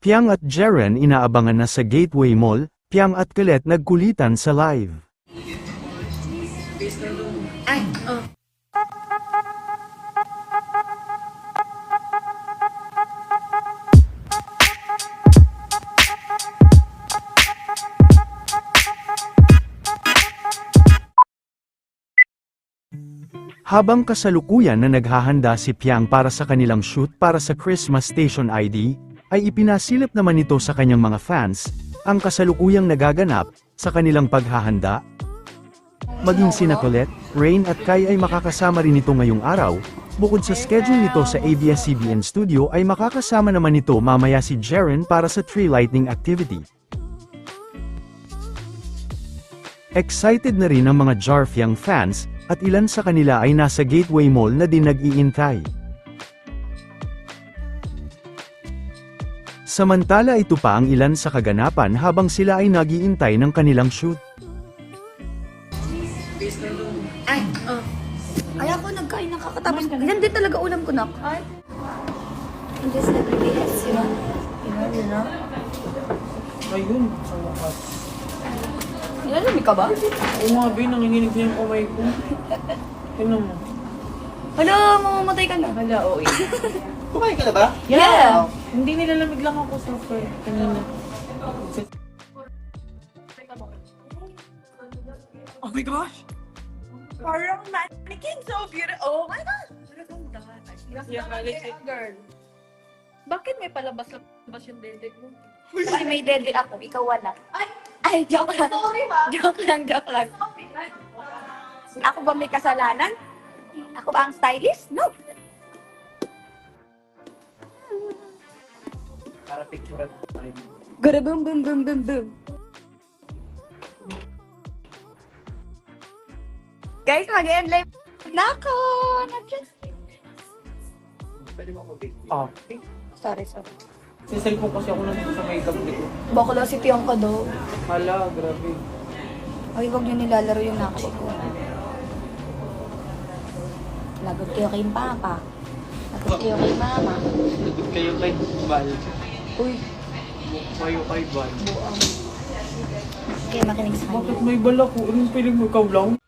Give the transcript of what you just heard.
Piang at Jeren inaabangan na sa Gateway Mall, Piang at Colette nagkulitan sa live. Habang kasalukuyan na naghahanda si Piang para sa kanilang shoot para sa Christmas Station ID, ay ipinasilip naman ito sa kanyang mga fans, ang kasalukuyang nagaganap, sa kanilang paghahanda. Maging sina Colette, Rain at Kai ay makakasama rin ito ngayong araw, bukod sa schedule nito sa ABS-CBN Studio ay makakasama naman ito mamaya si Jaren para sa tree lighting activity. Excited na rin ang mga Jarfyang fans, at ilan sa kanila ay nasa Gateway Mall na din nag-iintay. Samantala ito pa ang ilan sa kaganapan habang sila ay nag-iintay ng kanilang shoot. Ay, oh. Kaya ako nagkain ng kakatapos. Yan din talaga ulam ko, nak. Ay. Hindi sa nag-BS, you know? You know, you know? Ayun, sa wakas. Nilalamig ka ba? Oo nga, Bin, nanginginig na yung kamay ko. Tignan mo. Hala, mamamatay ka na. Hala, oo. Kumain ka na ba? Yeah. Hindi nilalamig lang ako sa fair kanina. Oh my gosh! Parang mannequin, so beautiful. Oh my gosh! Yeah, balik. Girl. Bakit may palabas-labas yung dede mo? Kasi may dede ako, ikaw wala. Ay, ay, joke lang. Sorry, ma. Joke lang, joke lang. Ako ba may kasalanan? Ako ba ang stylist? No. Para picture tayo. Gara boom, boom, boom, boom, boom. Guys, mag-end live na ako. Nag-just... Pwede mo ako big. Ah, okay. Sorry, sorry. Cellphone kasi ako nandito sa makeup dito. Bakla si Piyong ka daw. Hala, grabe. Ay, huwag niyo nilalaro yung naksi ko. Lagot kayo kay Papa. Lagot kayo kay Mama. Lagot kayo kay Bal. Uy, Kayo kay Bal. buang. Kaya makinig sa Bakit kanya. may bala ko? Anong piling mo? Ikaw lang?